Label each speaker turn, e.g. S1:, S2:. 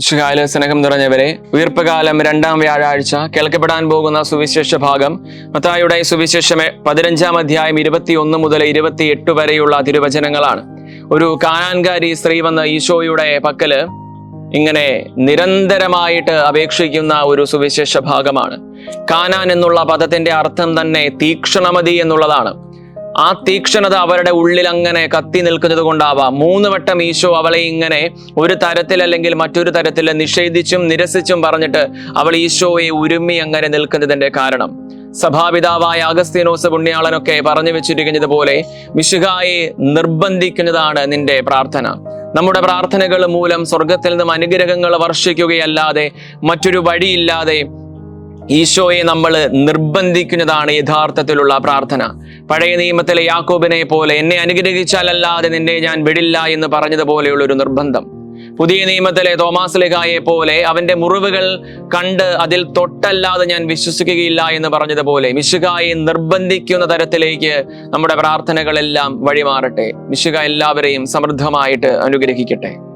S1: ശുഹാല സ്നേഹം നിറഞ്ഞവരെ ഉയർപ്പുകാലം രണ്ടാം വ്യാഴാഴ്ച കേൾക്കപ്പെടാൻ പോകുന്ന സുവിശേഷ ഭാഗം. മത്തായുടെ സുവിശേഷം പതിനഞ്ചാം അധ്യായം ഇരുപത്തിയൊന്ന് മുതൽ ഇരുപത്തിയെട്ട് വരെയുള്ള തിരുവചനങ്ങളാണ്. ഒരു കാനാൻകാരി സ്ത്രീ വന്ന് ഈശോയുടെ പക്കൽ ഇങ്ങനെ നിരന്തരമായിട്ട് അപേക്ഷിക്കുന്ന ഒരു സുവിശേഷ ഭാഗമാണ്. കാനാൻ എന്നുള്ള പദത്തിന്റെ അർത്ഥം തന്നെ തീക്ഷണമതി എന്നുള്ളതാണ്. ആ തീക്ഷണത അവരുടെ ഉള്ളിൽ അങ്ങനെ കത്തി നിൽക്കുന്നത് കൊണ്ടാവാം. മൂന്ന് വട്ടം ഈശോ അവളെ ഇങ്ങനെ ഒരു തരത്തിൽ അല്ലെങ്കിൽ മറ്റൊരു തരത്തിൽ നിഷേധിച്ചും നിരസിച്ചും പറഞ്ഞിട്ട് അവൾ ഈശോയെ ഉരുമ്മി അങ്ങനെ നിൽക്കുന്നതിന്റെ കാരണം. സഭാപിതാവായ അഗസ്തീനോസ് പുണ്യാളനൊക്കെ പറഞ്ഞു വെച്ചിരിക്കുന്നതുപോലെ മിശുഹായെ നിർബന്ധിക്കുന്നതാണ് നിന്റെ പ്രാർത്ഥന. നമ്മുടെ പ്രാർത്ഥനകൾ മൂലം സ്വർഗത്തിൽ നിന്നും അനുഗ്രഹങ്ങൾ വർഷിക്കുകയല്ലാതെ മറ്റൊരു വഴിയില്ലാതെ ഈശോയെ നമ്മൾ നിർബന്ധിക്കുന്നതാണ് യഥാർത്ഥത്തിലുള്ള പ്രാർത്ഥന. പഴയ നിയമത്തിലെ യാക്കോബിനെ പോലെ എന്നെ അനുഗ്രഹിച്ചാലല്ലാതെ നിന്നെ ഞാൻ വിടില്ല എന്ന് പറഞ്ഞതുപോലെയുള്ള ഒരു നിർബന്ധം. പുതിയ നിയമത്തിലെ തോമാസ് ലിഖായെ പോലെ അവന്റെ മുറിവുകൾ കണ്ട് അതിൽ തൊട്ടല്ലാതെ ഞാൻ വിശ്വസിക്കുകയില്ല എന്ന് പറഞ്ഞതുപോലെ മിശുകായെ നിർബന്ധിക്കുന്ന തരത്തിലേക്ക് നമ്മുടെ പ്രാർത്ഥനകളെല്ലാം വഴിമാറട്ടെ. മിശുക എല്ലാവരെയും സമൃദ്ധമായിട്ട് അനുഗ്രഹിക്കട്ടെ.